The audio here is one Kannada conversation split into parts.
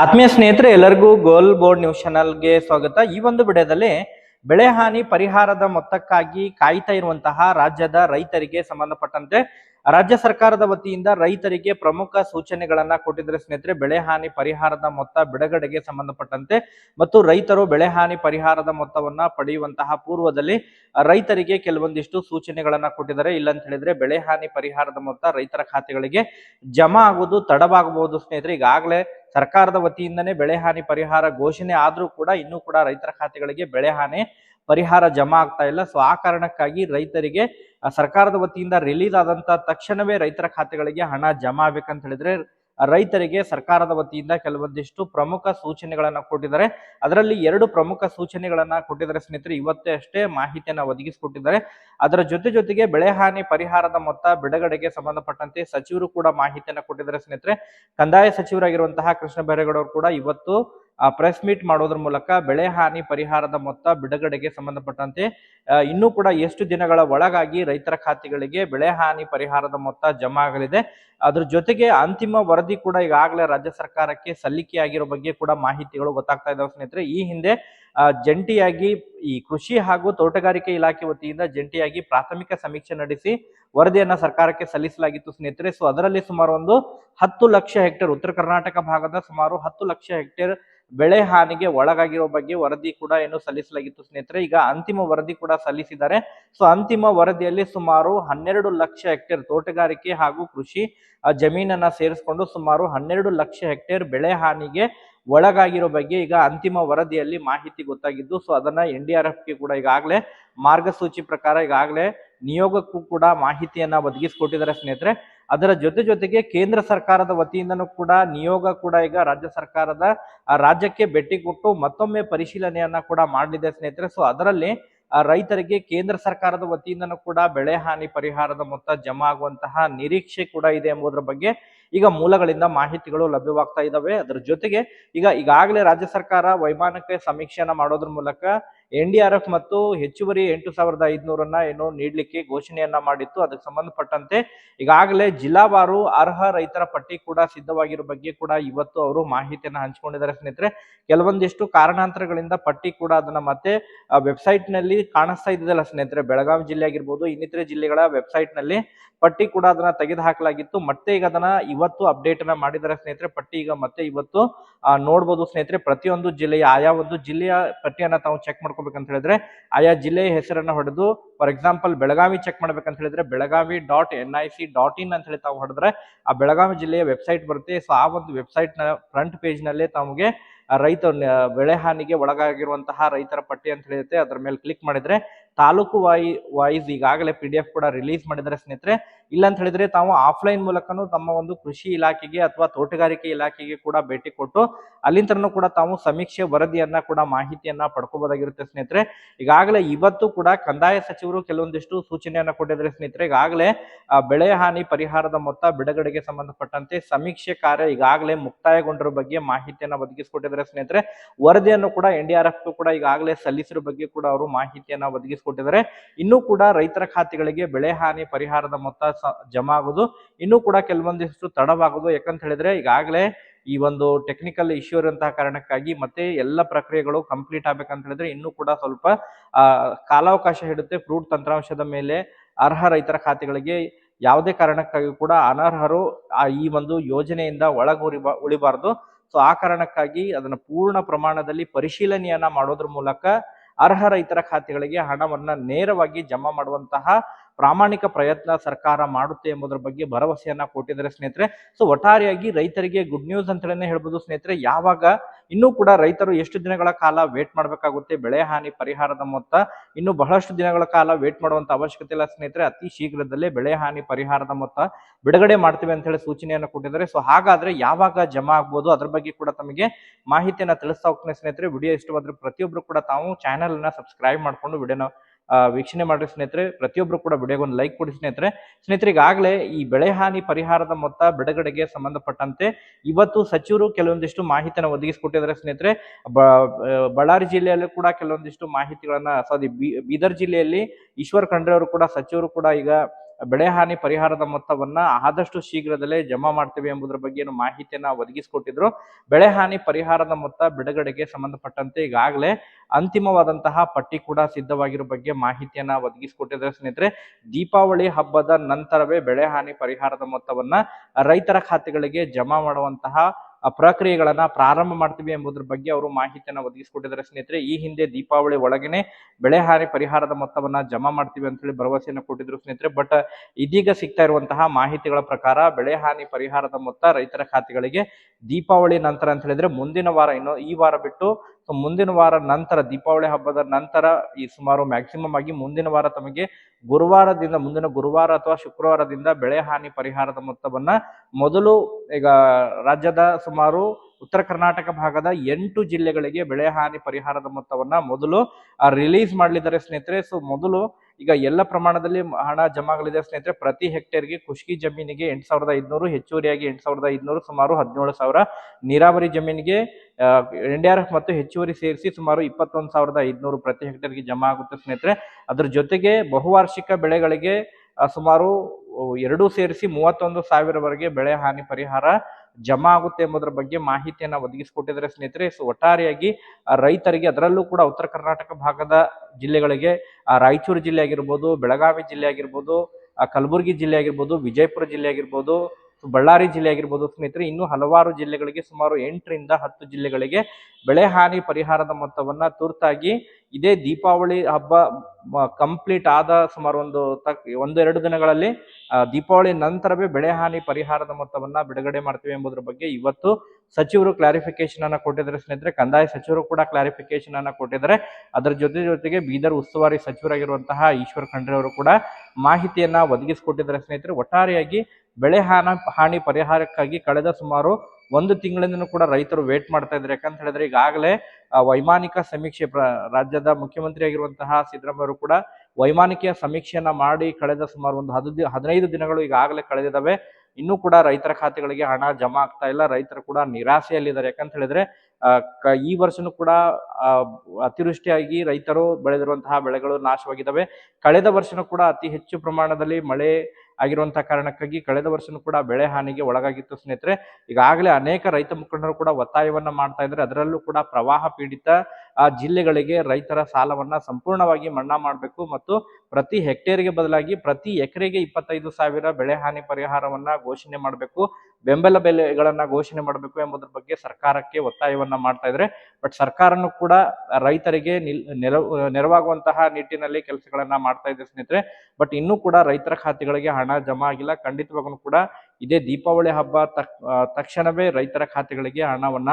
ಆತ್ಮೀಯ ಸ್ನೇಹಿತರೆ, ಎಲ್ಲರಿಗೂ ಗೋಲ್ ಬೋರ್ಡ್ ನ್ಯೂಸ್ ಚಾನಲ್ಗೆ ಸ್ವಾಗತ. ಈ ಒಂದು ವಿಡಿಯೋದಲ್ಲಿ ಬೆಳೆ ಹಾನಿ ಪರಿಹಾರದ ಮೊತ್ತಕ್ಕಾಗಿ ಕಾಯ್ತಾ ಇರುವಂತಹ ರಾಜ್ಯದ ರೈತರಿಗೆ ಸಂಬಂಧಪಟ್ಟಂತೆ ರಾಜ್ಯ ಸರ್ಕಾರದ ವತಿಯಿಂದ ರೈತರಿಗೆ ಪ್ರಮುಖ ಸೂಚನೆಗಳನ್ನ ಕೊಟ್ಟಿದ್ರೆ ಸ್ನೇಹಿತರೆ. ಬೆಳೆ ಹಾನಿ ಪರಿಹಾರದ ಮೊತ್ತ ಬಿಡುಗಡೆಗೆ ಸಂಬಂಧಪಟ್ಟಂತೆ ಮತ್ತು ರೈತರು ಬೆಳೆ ಹಾನಿ ಪರಿಹಾರದ ಮೊತ್ತವನ್ನ ಪಡೆಯುವಂತಹ ಪೂರ್ವದಲ್ಲಿ ರೈತರಿಗೆ ಕೆಲವೊಂದಿಷ್ಟು ಸೂಚನೆಗಳನ್ನ ಕೊಟ್ಟಿದ್ದಾರೆ. ಇಲ್ಲ ಅಂತ ಹೇಳಿದ್ರೆ ಬೆಳೆ ಹಾನಿ ಪರಿಹಾರದ ಮೊತ್ತ ರೈತರ ಖಾತೆಗಳಿಗೆ ಜಮಾ ಆಗುವುದು ತಡವಾಗಬಹುದು ಸ್ನೇಹಿತರೆ. ಈಗಾಗಲೇ ಸರ್ಕಾರದ ವತಿಯಿಂದನೇ ಬೆಳೆ ಹಾನಿ ಪರಿಹಾರ ಘೋಷಣೆ ಆದರೂ ಕೂಡ ಇನ್ನೂ ಕೂಡ ರೈತರ ಖಾತೆಗಳಿಗೆ ಬೆಳೆ ಹಾನಿ ಪರಿಹಾರ ಜಮಾ ಆಗ್ತಾ ಇಲ್ಲ. ಸೊ ಆ ಕಾರಣಕ್ಕಾಗಿ ರೈತರಿಗೆ ಸರ್ಕಾರದ ವತಿಯಿಂದ ರಿಲೀಸ್ ಆದಂತ ತಕ್ಷಣವೇ ರೈತರ ಖಾತೆಗಳಿಗೆ ಹಣ ಜಮಾ ಆಗ್ಬೇಕಂತ ಹೇಳಿದ್ರೆ ರೈತರಿಗೆ ಸರ್ಕಾರದ ವತಿಯಿಂದ ಕೆಲವೊಂದಿಷ್ಟು ಪ್ರಮುಖ ಸೂಚನೆಗಳನ್ನ ಕೊಟ್ಟಿದ್ದಾರೆ. ಅದರಲ್ಲಿ ಎರಡು ಪ್ರಮುಖ ಸೂಚನೆಗಳನ್ನ ಕೊಟ್ಟಿದ್ದಾರೆ ಸ್ನೇಹಿತರೆ. ಇವತ್ತೇ ಅಷ್ಟೇ ಮಾಹಿತಿಯನ್ನ ಒದಗಿಸಿಕೊಟ್ಟಿದ್ದಾರೆ. ಅದರ ಜೊತೆ ಜೊತೆಗೆ ಬೆಳೆ ಹಾನಿ ಪರಿಹಾರದ ಮೊತ್ತ, ಬಿಡುಗಡೆಗೆ ಸಂಬಂಧಪಟ್ಟಂತೆ ಸಚಿವರು ಕೂಡ ಮಾಹಿತಿಯನ್ನ ಕೊಟ್ಟಿದ್ದಾರೆ ಸ್ನೇಹಿತರೆ. ಕಂದಾಯ ಸಚಿವರಾಗಿರುವಂತಹ ಕೃಷ್ಣ ಬೈರೇಗೌಡ ಕೂಡ ಇವತ್ತು ಪ್ರೆಸ್ ಮೀಟ್ ಮಾಡೋದ್ರ ಮೂಲಕ ಬೆಳೆ ಹಾನಿ ಪರಿಹಾರದ ಮೊತ್ತ ಬಿಡುಗಡೆಗೆ ಸಂಬಂಧಪಟ್ಟಂತೆ ಇನ್ನೂ ಕೂಡ ಎಷ್ಟು ದಿನಗಳ ಒಳಗಾಗಿ ರೈತರ ಖಾತೆಗಳಿಗೆ ಬೆಳೆ ಹಾನಿ ಪರಿಹಾರದ ಮೊತ್ತ ಜಮಾ ಆಗಲಿದೆ. ಅದ್ರ ಜೊತೆಗೆ ಅಂತಿಮ ವರದಿ ಕೂಡ ಈಗಾಗಲೇ ರಾಜ್ಯ ಸರ್ಕಾರಕ್ಕೆ ಸಲ್ಲಿಕೆಯಾಗಿರೋ ಬಗ್ಗೆ ಕೂಡ ಮಾಹಿತಿಗಳು ಗೊತ್ತಾಗ್ತಾ ಇದಾವೆ ಸ್ನೇಹಿತರೆ. ಈ ಹಿಂದೆ ಜಂಟಿಯಾಗಿ ಈ ಕೃಷಿ ಹಾಗೂ ತೋಟಗಾರಿಕೆ ಇಲಾಖೆ ವತಿಯಿಂದ ಜಂಟಿಯಾಗಿ ಪ್ರಾಥಮಿಕ ಸಮೀಕ್ಷೆ ನಡೆಸಿ ವರದಿಯನ್ನ ಸರ್ಕಾರಕ್ಕೆ ಸಲ್ಲಿಸಲಾಗಿತ್ತು ಸ್ನೇಹಿತರೆ. ಸೊ ಅದರಲ್ಲಿ ಸುಮಾರು ಒಂದು ಹತ್ತು ಲಕ್ಷ ಹೆಕ್ಟೇರ್ ಉತ್ತರ ಕರ್ನಾಟಕ ಭಾಗದ ಸುಮಾರು ಹತ್ತು ಲಕ್ಷ ಹೆಕ್ಟೇರ್ ಬೆಳೆ ಹಾನಿಗೆ ಒಳಗಾಗಿರೋ ಬಗ್ಗೆ ವರದಿ ಕೂಡ ಏನು ಸಲ್ಲಿಸಲಾಗಿತ್ತು ಸ್ನೇಹಿತರೆ. ಈಗ ಅಂತಿಮ ವರದಿ ಕೂಡ ಸಲ್ಲಿಸಿದ್ದಾರೆ. ಸೊ ಅಂತಿಮ ವರದಿಯಲ್ಲಿ ಸುಮಾರು ಹನ್ನೆರಡು ಲಕ್ಷ ಹೆಕ್ಟೇರ್ ತೋಟಗಾರಿಕೆ ಹಾಗೂ ಕೃಷಿ ಜಮೀನನ್ನ ಸೇರಿಸಿಕೊಂಡು ಸುಮಾರು ಹನ್ನೆರಡು ಲಕ್ಷ ಹೆಕ್ಟೇರ್ ಬೆಳೆ ಹಾನಿಗೆ ಒಳಗಾಗಿರೋ ಬಗ್ಗೆ ಈಗ ಅಂತಿಮ ವರದಿಯಲ್ಲಿ ಮಾಹಿತಿ ಗೊತ್ತಾಗಿದ್ದು ಸೊ ಅದನ್ನ ಎನ್ ಡಿ ಆರ್ ಎಫ್ಗೆ ಕೂಡ ಈಗಾಗಲೇ ಮಾರ್ಗಸೂಚಿ ಪ್ರಕಾರ ಈಗಾಗಲೇ ನಿಯೋಗಕ್ಕೂ ಕೂಡ ಮಾಹಿತಿಯನ್ನ ಒದಗಿಸಿಕೊಟ್ಟಿದ್ದಾರೆ ಸ್ನೇಹಿತರೆ. ಅದರ ಜೊತೆ ಜೊತೆಗೆ ಕೇಂದ್ರ ಸರ್ಕಾರದ ವತಿಯಿಂದನೂ ಕೂಡ ನಿಯೋಗ ಕೂಡ ಈಗ ರಾಜ್ಯ ಸರ್ಕಾರದ ರಾಜ್ಯಕ್ಕೆ ಭೇಟಿ ಕೊಟ್ಟು ಮತ್ತೊಮ್ಮೆ ಪರಿಶೀಲನೆಯನ್ನ ಕೂಡ ಮಾಡಲಿದೆ ಸ್ನೇಹಿತರೆ. ಸೊ ಅದರಲ್ಲಿ ರೈತರಿಗೆ ಕೇಂದ್ರ ಸರ್ಕಾರದ ವತಿಯಿಂದನೂ ಕೂಡ ಬೆಳೆ ಹಾನಿ ಪರಿಹಾರದ ಮೊತ್ತ ಜಮಾ ಆಗುವಂತಹ ನಿರೀಕ್ಷೆ ಕೂಡ ಇದೆ ಎಂಬುದರ ಬಗ್ಗೆ ಈಗ ಮೂಲಗಳಿಂದ ಮಾಹಿತಿಗಳು ಲಭ್ಯವಾಗ್ತಾ ಇದ್ದಾವೆ ಅದರ ಜೊತೆಗೆ ಈಗ ಈಗಾಗಲೇ ರಾಜ್ಯ ಸರ್ಕಾರ ವೈಮಾನಿಕ ಸಮೀಕ್ಷೆಯನ್ನ ಮಾಡೋದ್ರ ಮೂಲಕ ಎನ್ ಡಿ ಆರ್ ಎಫ್ ಮತ್ತು ಹೆಚ್ಚುವರಿ ಎಂಟು ಸಾವಿರದ ಐದುನೂರನ್ನ ಏನು ನೀಡಲಿಕ್ಕೆ ಘೋಷಣೆಯನ್ನ ಮಾಡಿತ್ತು. ಅದಕ್ಕೆ ಸಂಬಂಧಪಟ್ಟಂತೆ ಈಗಾಗಲೇ ಜಿಲ್ಲಾವಾರು ಅರ್ಹ ರೈತರ ಪಟ್ಟಿ ಕೂಡ ಸಿದ್ಧವಾಗಿರೋ ಬಗ್ಗೆ ಕೂಡ ಇವತ್ತು ಅವರು ಮಾಹಿತಿಯನ್ನ ಹಂಚಿಕೊಂಡಿದ್ದಾರೆ ಸ್ನೇಹಿತರೆ. ಕೆಲವೊಂದಿಷ್ಟು ಕಾರಣಾಂತರಗಳಿಂದ ಪಟ್ಟಿ ಕೂಡ ಅದನ್ನ ಮತ್ತೆ ವೆಬ್ಸೈಟ್ನಲ್ಲಿ ಕಾಣಿಸ್ತಾ ಇದ್ದಲ್ಲ ಸ್ನೇಹಿತರೆ. ಬೆಳಗಾವಿ ಜಿಲ್ಲೆ ಆಗಿರ್ಬೋದು, ಇನ್ನಿತರೆ ಜಿಲ್ಲೆಗಳ ವೆಬ್ಸೈಟ್ನಲ್ಲಿ ಪಟ್ಟಿ ಕೂಡ ಅದನ್ನ ತೆಗೆದು ಹಾಕಲಾಗಿತ್ತು ಮತ್ತೆ ಈಗ ಅದನ್ನ ಇವತ್ತು ಅಪ್ಡೇಟ್ ಅನ್ನ ಮಾಡಿದ್ದಾರೆ ಸ್ನೇಹಿತರೆ. ಪಟ್ಟಿ ಈಗ ಮತ್ತೆ ಇವತ್ತು ನೋಡ್ಬೋದು ಸ್ನೇಹಿತರೆ. ಪ್ರತಿಯೊಂದು ಜಿಲ್ಲೆಯ, ಆಯಾ ಒಂದು ಜಿಲ್ಲೆಯ ಪಟ್ಟಿಯನ್ನ ತಾವು ಚೆಕ್ ಮಾಡ್ಕೋಬೇಕಂತ ಹೇಳಿದ್ರೆ, ಆಯಾ ಜಿಲ್ಲೆಯ ಹೆಸರನ್ನ ಹೊಡೆದು ಫಾರ್ ಎಕ್ಸಾಂಪಲ್ ಬೆಳಗಾವಿ ಚೆಕ್ ಮಾಡ್ಬೇಕಂತ ಹೇಳಿದ್ರೆ Belagavi dot N I C dot in ಅಂತ ಹೇಳಿ ತಾವು ಹೊಡೆದ್ರೆ, ಆ ಬೆಳಗಾವಿ ಜಿಲ್ಲೆಯ ವೆಬ್ಸೈಟ್ ಬರುತ್ತೆ. ಸೊ ಆ ಒಂದು ವೆಬ್ಸೈಟ್ನ ಫ್ರಂಟ್ ಪೇಜ್ ನಲ್ಲೇ ತಮಗೆ ರೈತ ಬೆಳೆ ಹಾನಿಗೆ ಒಳಗಾಗಿರುವಂತಹ ರೈತರ ಪಟ್ಟಿ ಅಂತ ಹೇಳಿರುತ್ತೆ. ಅದರ ಮೇಲೆ ಕ್ಲಿಕ್ ಮಾಡಿದ್ರೆ ತಾಲೂಕು ವೈ ವೈಸ್ ಈಗಾಗಲೇ ಪಿ ಡಿ ಎಫ್ ಕೂಡ ರಿಲೀಸ್ ಮಾಡಿದ್ದಾರೆ ಸ್ನೇಹಿತರೆ. ಇಲ್ಲ ಅಂತ ಹೇಳಿದ್ರೆ ತಾವು ಆಫ್ಲೈನ್ ಮೂಲಕನೂ ತಮ್ಮ ಒಂದು ಕೃಷಿ ಇಲಾಖೆಗೆ ಅಥವಾ ತೋಟಗಾರಿಕೆ ಇಲಾಖೆಗೆ ಕೂಡ ಭೇಟಿ ಕೊಟ್ಟು ಅಲ್ಲಿಂದನೂ ಕೂಡ ತಾವು ಸಮೀಕ್ಷೆ ವರದಿಯನ್ನ ಕೂಡ ಮಾಹಿತಿಯನ್ನ ಪಡ್ಕೋಬಹುದಾಗಿರುತ್ತೆ ಸ್ನೇಹಿತರೆ. ಈಗಾಗಲೇ ಇವತ್ತು ಕೂಡ ಕಂದಾಯ ಸಚಿವರು ಕೆಲವೊಂದಿಷ್ಟು ಸೂಚನೆಯನ್ನ ಕೊಟ್ಟಿದ್ದಾರೆ ಸ್ನೇಹಿತರೆ. ಈಗಾಗಲೇ ಬೆಳೆ ಹಾನಿ ಪರಿಹಾರದ ಮೊತ್ತ ಬಿಡುಗಡೆಗೆ ಸಂಬಂಧಪಟ್ಟಂತೆ ಸಮೀಕ್ಷೆ ಕಾರ್ಯ ಈಗಾಗಲೇ ಮುಕ್ತಾಯಗೊಂಡಿರೋ ಬಗ್ಗೆ ಮಾಹಿತಿಯನ್ನ ಒದಗಿಸಿಕೊಟ್ಟಿದ್ದಾರೆ ಸ್ನೇಹಿತರೆ. ವರದಿಯನ್ನು ಕೂಡ ಎನ್ ಕೂಡ ಈಗಾಗಲೇ ಸಲ್ಲಿಸಿರೋ ಬಗ್ಗೆ ಕೂಡ ಅವರು ಮಾಹಿತಿಯನ್ನ ಒದಗಿಸಿಕೊಟ್ಟಿದ್ದಾರೆ ಇನ್ನೂ ಕೂಡ ರೈತರ ಖಾತೆಗಳಿಗೆ ಬೆಳೆ ಹಾನಿ ಪರಿಹಾರದ ಮೊತ್ತ ಜಮಾ ಆಗೋದು, ಇನ್ನೂ ಕೂಡ ಕೆಲವೊಂದಿಷ್ಟು ತಡವಾಗೋದು. ಯಾಕಂತ ಹೇಳಿದ್ರೆ ಈಗಾಗಲೇ ಈ ಒಂದು ಟೆಕ್ನಿಕಲ್ ಇಶ್ಯೂ ಇರುವಂತಹ ಕಾರಣಕ್ಕಾಗಿ ಮತ್ತೆ ಎಲ್ಲ ಪ್ರಕ್ರಿಯೆಗಳು ಕಂಪ್ಲೀಟ್ ಆಗ್ಬೇಕಂತ ಹೇಳಿದ್ರೆ ಇನ್ನೂ ಕೂಡ ಸ್ವಲ್ಪ ಕಾಲಾವಕಾಶ ಹಿಡುತ್ತೆ. ಫ್ರೂಟ್ ತಂತ್ರಾಂಶದ ಮೇಲೆ ಅರ್ಹ ರೈತರ ಖಾತೆಗಳಿಗೆ ಯಾವುದೇ ಕಾರಣಕ್ಕಾಗಿ ಕೂಡ ಅನರ್ಹರು ಈ ಒಂದು ಯೋಜನೆಯಿಂದ ಒಳಗೂರಿ ಉಳಿಬಾರ್ದು. ಸೊ ಆ ಕಾರಣಕ್ಕಾಗಿ ಅದನ್ನ ಪೂರ್ಣ ಪ್ರಮಾಣದಲ್ಲಿ ಪರಿಶೀಲನೆಯನ್ನ ಮಾಡೋದ್ರ ಮೂಲಕ ಅರ್ಹ ರೈತರ ಖಾತೆಗಳಿಗೆ ಹಣವನ್ನ ನೇರವಾಗಿ ಜಮಾ ಮಾಡುವಂತಹ ಪ್ರಾಮಾಣಿಕ ಪ್ರಯತ್ನ ಸರ್ಕಾರ ಮಾಡುತ್ತೆ ಎಂಬುದರ ಬಗ್ಗೆ ಭರವಸೆಯನ್ನ ಕೊಟ್ಟಿದ್ದಾರೆ ಸ್ನೇಹಿತರೆ. ಸೊ ಒಟ್ಟಾರೆಯಾಗಿ ರೈತರಿಗೆ ಗುಡ್ ನ್ಯೂಸ್ ಅಂತಲೇ ಹೇಳ್ಬೋದು ಸ್ನೇಹಿತರೆ. ಯಾವಾಗ ಇನ್ನೂ ಕೂಡ ರೈತರು ಎಷ್ಟು ದಿನಗಳ ಕಾಲ ವೇಟ್ ಮಾಡಬೇಕಾಗುತ್ತೆ, ಬೆಳೆ ಹಾನಿ ಪರಿಹಾರದ ಮೊತ್ತ ಇನ್ನು ಬಹಳಷ್ಟು ದಿನಗಳ ಕಾಲ ವೇಟ್ ಮಾಡುವಂತ ಅವಶ್ಯಕತೆ ಇಲ್ಲ ಸ್ನೇಹಿತರೆ. ಅತಿ ಶೀಘ್ರದಲ್ಲೇ ಬೆಳೆ ಹಾನಿ ಪರಿಹಾರದ ಮೊತ್ತ ಬಿಡುಗಡೆ ಮಾಡ್ತೀವಿ ಅಂತ ಹೇಳಿ ಸೂಚನೆಯನ್ನು ಕೊಟ್ಟಿದ್ದಾರೆ. ಸೊ ಹಾಗಾದ್ರೆ ಯಾವಾಗ ಜಮಾ ಆಗ್ಬೋದು? ಅದ್ರ ಬಗ್ಗೆ ಕೂಡ ತಮಗೆ ಮಾಹಿತಿಯನ್ನ ತಿಳಿಸ್ತಾ ಹೋಗ್ತೀನಿ ಸ್ನೇಹಿತರೆ. ವಿಡಿಯೋ ಇಷ್ಟವಾದ್ರೆ ಪ್ರತಿಯೊಬ್ರು ಕೂಡ ತಾವು ಚಾನೆಲ್ ಅನ್ನ ಸಬ್ಸ್ಕ್ರೈಬ್ ಮಾಡ್ಕೊಂಡು ವಿಡಿಯೋನ ವೀಕ್ಷಣೆ ಮಾಡ್ರಿ ಸ್ನೇಹಿತರೆ. ಪ್ರತಿಯೊಬ್ಬರು ಕೂಡ ವಿಡಿಯೋಗೆ ಒಂದು ಲೈಕ್ ಕೊಡಿ ಸ್ನೇಹಿತರೆ. ಸ್ನೇಹಿತರೆ, ಈಗಾಗಲೇ ಈ ಬೆಳೆ ಹಾನಿ ಪರಿಹಾರದ ಮೊತ್ತ ಬಿಡುಗಡೆಗೆ ಸಂಬಂಧಪಟ್ಟಂತೆ ಇವತ್ತು ಸಚಿವರು ಕೆಲವೊಂದಿಷ್ಟು ಮಾಹಿತಿಯನ್ನು ಒದಗಿಸಿಕೊಟ್ಟಿದ್ದಾರೆ ಸ್ನೇಹಿತರೆ. ಬಳ್ಳಾರಿ ಜಿಲ್ಲೆಯಲ್ಲೂ ಕೂಡ ಕೆಲವೊಂದಿಷ್ಟು ಮಾಹಿತಿಗಳನ್ನ ಸಾರಿ ಬೀದರ್ ಜಿಲ್ಲೆಯಲ್ಲಿ ಈಶ್ವರ್ ಖಂಡ್ರೆ ಅವರು ಕೂಡ, ಸಚಿವರು ಕೂಡ ಈಗ ಬೆಳೆ ಹಾನಿ ಪರಿಹಾರದ ಮೊತ್ತವನ್ನ ಆದಷ್ಟು ಶೀಘ್ರದಲ್ಲೇ ಜಮಾ ಮಾಡ್ತೇವೆ ಎಂಬುದರ ಬಗ್ಗೆ ಏನು ಮಾಹಿತಿಯನ್ನ ಒದಗಿಸಿಕೊಟ್ಟಿದ್ರು. ಬೆಳೆ ಹಾನಿ ಪರಿಹಾರದ ಮೊತ್ತ ಬಿಡುಗಡೆಗೆ ಸಂಬಂಧಪಟ್ಟಂತೆ ಈಗಾಗಲೇ ಅಂತಿಮವಾದಂತಹ ಪಟ್ಟಿ ಕೂಡ ಸಿದ್ಧವಾಗಿರೋ ಬಗ್ಗೆ ಮಾಹಿತಿಯನ್ನ ಒದಗಿಸಿಕೊಟ್ಟಿದ್ರೆ ಸ್ನೇಹಿತರೆ. ದೀಪಾವಳಿ ಹಬ್ಬದ ನಂತರವೇ ಬೆಳೆ ಹಾನಿ ಪರಿಹಾರದ ಮೊತ್ತವನ್ನ ರೈತರ ಖಾತೆಗಳಿಗೆ ಜಮಾ ಮಾಡುವಂತಹ ಪ್ರಕ್ರಿಯೆಗಳನ್ನ ಪ್ರಾರಂಭ ಮಾಡ್ತೀವಿ ಎಂಬುದ್ರ ಬಗ್ಗೆ ಅವರು ಮಾಹಿತಿಯನ್ನು ಒದಗಿಸಿಕೊಟ್ಟಿದ್ದಾರೆ. ಸ್ನೇಹಿತರೆ, ಈ ಹಿಂದೆ ದೀಪಾವಳಿ ಒಳಗೇನೆ ಬೆಳೆ ಹಾನಿ ಪರಿಹಾರದ ಮೊತ್ತವನ್ನ ಜಮಾ ಮಾಡ್ತೀವಿ ಅಂತ ಹೇಳಿ ಭರವಸೆಯನ್ನು ಕೊಟ್ಟಿದ್ರು ಸ್ನೇಹಿತರೆ. ಬಟ್ ಇದೀಗ ಸಿಗ್ತಾ ಇರುವಂತಹ ಮಾಹಿತಿಗಳ ಪ್ರಕಾರ ಬೆಳೆ ಹಾನಿ ಪರಿಹಾರದ ಮೊತ್ತ ರೈತರ ಖಾತೆಗಳಿಗೆ ದೀಪಾವಳಿ ನಂತರ ಅಂತ ಹೇಳಿದ್ರೆ ಮುಂದಿನ ವಾರ ಇನ್ನು ಈ ವಾರ ಬಿಟ್ಟು ಸೊ ಮುಂದಿನ ವಾರ ನಂತರ, ದೀಪಾವಳಿ ಹಬ್ಬದ ನಂತರ ಈ ಸುಮಾರು ಮ್ಯಾಕ್ಸಿಮಮ್ ಆಗಿ ಮುಂದಿನ ವಾರ ತಮಗೆ ಗುರುವಾರದಿಂದ, ಮುಂದಿನ ಗುರುವಾರ ಅಥವಾ ಶುಕ್ರವಾರದಿಂದ ಬೆಳೆ ಹಾನಿ ಪರಿಹಾರದ ಮೊತ್ತವನ್ನ ಮೊದಲು ಈಗ ರಾಜ್ಯದ ಸುಮಾರು ಉತ್ತರ ಕರ್ನಾಟಕ ಭಾಗದ ಎಂಟು ಜಿಲ್ಲೆಗಳಿಗೆ ಬೆಳೆ ಹಾನಿ ಪರಿಹಾರದ ಮೊತ್ತವನ್ನ ಮೊದಲು ರಿಲೀಸ್ ಮಾಡಲಿದ್ದಾರೆ ಸ್ನೇಹಿತರೆ. ಸೊ ಮೊದಲು ಈಗ ಎಲ್ಲ ಪ್ರಮಾಣದಲ್ಲಿ ಹಣ ಜಮಾಗಲಿದೆ ಸ್ನೇಹಿತರೆ, ಪ್ರತಿ ಹೆಕ್ಟೇರ್ಗೆ ಖುಷ್ಕಿ ಜಮೀನಿಗೆ ಎಂಟು ಸಾವಿರದ ಐದುನೂರು, ಹೆಚ್ಚುವರಿಯಾಗಿ ಎಂಟು ಸಾವಿರದ ಐದುನೂರು, ಸುಮಾರು ಹದಿನೇಳು ಸಾವಿರ. ನೀರಾವರಿ ಜಮೀನಿಗೆ ಎನ್ ಆರ್ ಎಫ್ ಮತ್ತು ಹೆಚ್ಚುವರಿ ಸೇರಿಸಿ ಸುಮಾರು ಇಪ್ಪತ್ತೊಂದು ಸಾವಿರದ ಐದುನೂರು ಪ್ರತಿ ಹೆಕ್ಟೇರ್ಗೆ ಜಮಾ ಆಗುತ್ತೆ ಸ್ನೇಹಿತರೆ. ಅದ್ರ ಜೊತೆಗೆ ಬಹುವಾರ್ಷಿಕ ಬೆಳೆಗಳಿಗೆ ಸುಮಾರು, ಎರಡೂ ಸೇರಿಸಿ ಮೂವತ್ತೊಂದು ಸಾವಿರವರೆಗೆ ಬೆಳೆ ಹಾನಿ ಪರಿಹಾರ ಜಮಾ ಆಗುತ್ತೆ ಎಂಬುದರ ಬಗ್ಗೆ ಮಾಹಿತಿಯನ್ನು ಒದಗಿಸಿಕೊಟ್ಟಿದ್ದಾರೆ ಸ್ನೇಹಿತರೆ. ಸೊ ಒಟ್ಟಾರೆಯಾಗಿ ರೈತರಿಗೆ ಅದರಲ್ಲೂ ಕೂಡ ಉತ್ತರ ಕರ್ನಾಟಕ ಭಾಗದ ಜಿಲ್ಲೆಗಳಿಗೆ ರಾಯಚೂರು ಜಿಲ್ಲೆ ಆಗಿರ್ಬೋದು, ಬೆಳಗಾವಿ ಜಿಲ್ಲೆ ಆಗಿರ್ಬೋದು ಕಲಬುರಗಿ ಜಿಲ್ಲೆ ಆಗಿರ್ಬೋದು, ವಿಜಯಪುರ ಜಿಲ್ಲೆ ಆಗಿರ್ಬೋದು ಬಳ್ಳಾರಿ ಜಿಲ್ಲೆ ಆಗಿರ್ಬೋದು, ಸ್ನೇಹಿತರೆ, ಇನ್ನು ಹಲವಾರು ಜಿಲ್ಲೆಗಳಿಗೆ ಸುಮಾರು ಎಂಟರಿಂದ ಹತ್ತು ಜಿಲ್ಲೆಗಳಿಗೆ ಬೆಳೆ ಹಾನಿ ಪರಿಹಾರದ ಮೊತ್ತವನ್ನ ತುರ್ತಾಗಿ ಇದೇ ದೀಪಾವಳಿ ಹಬ್ಬ ಕಂಪ್ಲೀಟ್ ಆದ ಸುಮಾರು ಒಂದು ತಕ್ ಒಂದೆರಡು ದಿನಗಳಲ್ಲಿ ದೀಪಾವಳಿ ನಂತರವೇ ಬೆಳೆ ಹಾನಿ ಪರಿಹಾರದ ಮೊತ್ತವನ್ನ ಬಿಡುಗಡೆ ಮಾಡ್ತೀವಿ ಎಂಬುದರ ಬಗ್ಗೆ ಇವತ್ತು ಸಚಿವರು ಕ್ಲಾರಿಫಿಕೇಶನ್ ಅನ್ನ ಕೊಟ್ಟಿದ್ದಾರೆ ಸ್ನೇಹಿತರೆ. ಕಂದಾಯ ಸಚಿವರು ಕೂಡ ಕ್ಲಾರಿಫಿಕೇಶನ್ ಅನ್ನ ಕೊಟ್ಟಿದ್ದಾರೆ. ಅದರ ಜೊತೆ ಜೊತೆಗೆ ಬೀದರ್ ಉಸ್ತುವಾರಿ ಸಚಿವರಾಗಿರುವಂತಹ ಈಶ್ವರ್ ಖಂಡ್ರೆ ಅವರು ಕೂಡ ಮಾಹಿತಿಯನ್ನ ಒದಗಿಸಿಕೊಟ್ಟಿದ್ದಾರೆ ಸ್ನೇಹಿತರೆ. ಒಟ್ಟಾರೆಯಾಗಿ ಬೆಳೆ ಹಾನ, ಹಾನಿ ಪರಿಹಾರಕ್ಕಾಗಿ ಕಳೆದ ಸುಮಾರು ಒಂದು ತಿಂಗಳಿಂದನೂ ಕೂಡ ರೈತರು ವೇಟ್ ಮಾಡ್ತಾ ಇದ್ದಾರೆ. ಯಾಕಂತ ಹೇಳಿದ್ರೆ ಈಗಾಗಲೇ ವೈಮಾನಿಕ ಸಮೀಕ್ಷೆ ರಾಜ್ಯದ ಮುಖ್ಯಮಂತ್ರಿ ಆಗಿರುವಂತಹ ಸಿದ್ದರಾಮಯ್ಯ ಅವರು ಕೂಡ ವೈಮಾನಿಕ ಸಮೀಕ್ಷೆಯನ್ನ ಮಾಡಿ ಕಳೆದ ಸುಮಾರು ಒಂದು ಹದಿನೈದು ದಿನಗಳು ಈಗಾಗಲೇ ಕಳೆದಿದ್ದಾವೆ. ಇನ್ನೂ ಕೂಡ ರೈತರ ಖಾತೆಗಳಿಗೆ ಹಣ ಜಮಾ ಆಗ್ತಾ ಇಲ್ಲ. ರೈತರು ಕೂಡ ನಿರಾಸೆಯಲ್ಲಿದ್ದಾರೆ. ಯಾಕಂತ ಹೇಳಿದ್ರೆ ಈ ವರ್ಷನೂ ಕೂಡ ಅತಿವೃಷ್ಟಿಯಾಗಿ ರೈತರು ಬೆಳೆದಿರುವಂತಹ ಬೆಳೆಗಳು ನಾಶವಾಗಿದ್ದಾವೆ. ಕಳೆದ ವರ್ಷನೂ ಕೂಡ ಅತಿ ಹೆಚ್ಚು ಪ್ರಮಾಣದಲ್ಲಿ ಮಳೆ ಆಗಿರುವಂತಹ ಕಾರಣಕ್ಕಾಗಿ ಕಳೆದ ವರ್ಷನೂ ಕೂಡ ಬೆಳೆ ಹಾನಿಗೆ ಒಳಗಾಗಿತ್ತು ಸ್ನೇಹಿತರೆ. ಈಗಾಗಲೇ ಅನೇಕ ರೈತ ಮುಖಂಡರು ಕೂಡ ಒತ್ತಾಯವನ್ನ ಮಾಡ್ತಾ ಇದ್ದಾರೆ. ಅದರಲ್ಲೂ ಕೂಡ ಪ್ರವಾಹ ಪೀಡಿತ ಜಿಲ್ಲೆಗಳಿಗೆ ರೈತರ ಸಾಲವನ್ನ ಸಂಪೂರ್ಣವಾಗಿ ಮನ್ನಾ ಮಾಡಬೇಕು ಮತ್ತು ಪ್ರತಿ ಹೆಕ್ಟೇರ್ಗೆ ಬದಲಾಗಿ ಪ್ರತಿ ಎಕರೆಗೆ ಇಪ್ಪತ್ತೈದು ಸಾವಿರ ಬೆಳೆ ಹಾನಿ ಪರಿಹಾರವನ್ನ ಘೋಷಣೆ ಮಾಡಬೇಕು. ಬೆಂಬಲ ಬೆಲೆಗಳನ್ನ ಘೋಷಣೆ ಮಾಡಬೇಕು ಎಂಬುದರ ಬಗ್ಗೆ ಸರ್ಕಾರಕ್ಕೆ ಒತ್ತಾಯವನ್ನ ಮಾಡ್ತಾ ಇದ್ರೆ, ಬಟ್ ಸರ್ಕಾರನು ಕೂಡ ರೈತರಿಗೆ ನಿಲ್, ನೆರವು, ನೆರವಾಗುವಂತಹ ನಿಟ್ಟಿನಲ್ಲಿ ಕೆಲಸಗಳನ್ನ ಮಾಡ್ತಾ ಇದೆ ಸ್ನೇಹಿತರೆ. ಬಟ್ ಇನ್ನೂ ಕೂಡ ರೈತರ ಖಾತೆಗಳಿಗೆ ಹಣ ಜಮಾ ಆಗಿಲ್ಲ. ಖಂಡಿತವಾಗೂ ಕೂಡ ಇದೇ ದೀಪಾವಳಿ ಹಬ್ಬ ತಕ್ ತಕ್ಷಣವೇ ರೈತರ ಖಾತೆಗಳಿಗೆ ಹಣವನ್ನ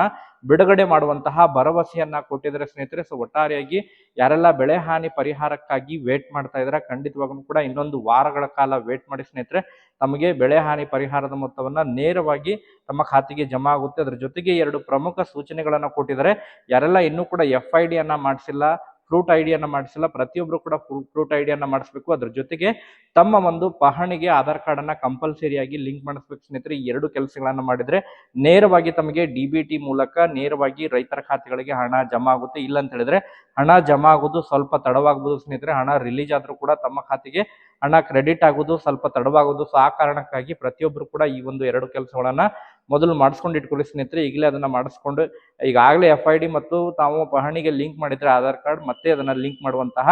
ಬಿಡುಗಡೆ ಮಾಡುವಂತಹ ಭರವಸೆಯನ್ನ ಕೊಟ್ಟಿದ್ದಾರೆ ಸ್ನೇಹಿತರೆ. ಸೊ ಒಟ್ಟಾರೆಯಾಗಿ ಯಾರೆಲ್ಲ ಬೆಳೆ ಹಾನಿ ಪರಿಹಾರಕ್ಕಾಗಿ ವೇಟ್ ಮಾಡ್ತಾ ಇದ್ದಾರೆ ಖಂಡಿತವಾಗೂ ಕೂಡ ಇನ್ನೊಂದು ವಾರಗಳ ಕಾಲ ವೇಟ್ ಮಾಡಿ ಸ್ನೇಹಿತರೆ. ತಮಗೆ ಬೆಳೆ ಹಾನಿ ಪರಿಹಾರದ ಮೊತ್ತವನ್ನ ನೇರವಾಗಿ ತಮ್ಮ ಖಾತೆಗೆ ಜಮಾ ಆಗುತ್ತೆ. ಅದ್ರ ಜೊತೆಗೆ ಎರಡು ಪ್ರಮುಖ ಸೂಚನೆಗಳನ್ನು ಕೊಟ್ಟಿದ್ದಾರೆ. ಯಾರೆಲ್ಲ ಇನ್ನೂ ಕೂಡ ಎಫ್ ಐ ಡಿ ಅನ್ನ ಮಾಡಿಸಿಲ್ಲ ಫ್ರೂಟ್ ಐಡಿಯನ್ನು ಡಿಯನ್ನ ಮಾಡಿಸಿಲ್ಲ ಪ್ರತಿಯೊಬ್ಬರು ಕೂಡ ಫ್ರೂಟ್ ಐಡಿಯನ್ನು ಡಿಯನ್ನ ಮಾಡಿಸ್ಬೇಕು. ಅದ್ರ ಜೊತೆಗೆ ತಮ್ಮ ಒಂದು ಪಹಣಿಗೆ ಆಧಾರ್ ಕಾರ್ಡನ್ನು ಕಂಪಲ್ಸರಿಯಾಗಿ ಲಿಂಕ್ ಮಾಡಿಸ್ಬೇಕು. ಸ್ನೇಹಿತರೆ, ಈ ಎರಡು ಕೆಲಸಗಳನ್ನು ಮಾಡಿದ್ರೆ ನೇರವಾಗಿ ತಮಗೆ ಡಿ ಬಿ ಟಿ ಮೂಲಕ ನೇರವಾಗಿ ರೈತರ ಖಾತೆಗಳಿಗೆ ಹಣ ಜಮಾ ಆಗುತ್ತೆ. ಇಲ್ಲ ಅಂತ ಹೇಳಿದ್ರೆ ಹಣ ಜಮಾ ಆಗೋದು ಸ್ವಲ್ಪ ತಡವಾಗಬಹುದು ಸ್ನೇಹಿತರೆ. ಹಣ ರಿಲೀಸ್ ಆದ್ರೂ ಕೂಡ ತಮ್ಮ ಖಾತೆಗೆ ಹಣ ಕ್ರೆಡಿಟ್ ಆಗೋದು ಸ್ವಲ್ಪ ತಡವಾಗೋದು. ಸೊ, ಆ ಕಾರಣಕ್ಕಾಗಿ ಪ್ರತಿಯೊಬ್ಬರು ಕೂಡ ಈ ಒಂದು ಎರಡು ಕೆಲಸಗಳನ್ನ ಮೊದಲು ಮಾಡಿಸ್ಕೊಂಡು ಇಟ್ಕೊಳ್ಳಿ ಸ್ನೇಹಿತರೆ, ಈಗಲೇ ಅದನ್ನು ಮಾಡಿಸ್ಕೊಂಡು, ಈಗಾಗಲೇ ಎಫ್ ಐ ಡಿ ಮತ್ತು ತಾವು ಪಹಣಿಗೆ ಲಿಂಕ್ ಮಾಡಿದರೆ ಆಧಾರ್ ಕಾರ್ಡ್ ಮತ್ತೆ ಅದನ್ನು ಲಿಂಕ್ ಮಾಡುವಂತಹ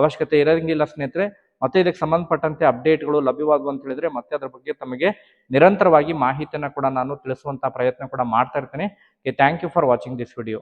ಅವಶ್ಯಕತೆ ಇರೋಂಗಿಲ್ಲ ಸ್ನೇಹಿತರೆ. ಮತ್ತೆ ಇದಕ್ಕೆ ಸಂಬಂಧಪಟ್ಟಂತೆ ಅಪ್ಡೇಟ್ಗಳು ಲಭ್ಯವಾದವು ಅಂತ ಹೇಳಿದ್ರೆ ಮತ್ತೆ ಅದರ ಬಗ್ಗೆ ತಮಗೆ ನಿರಂತರವಾಗಿ ಮಾಹಿತಿಯನ್ನು ಕೂಡ ನಾನು ತಿಳಿಸುವಂತಹ ಪ್ರಯತ್ನ ಕೂಡ ಮಾಡ್ತಾ ಇರ್ತೇನೆ. Thank you for watching this video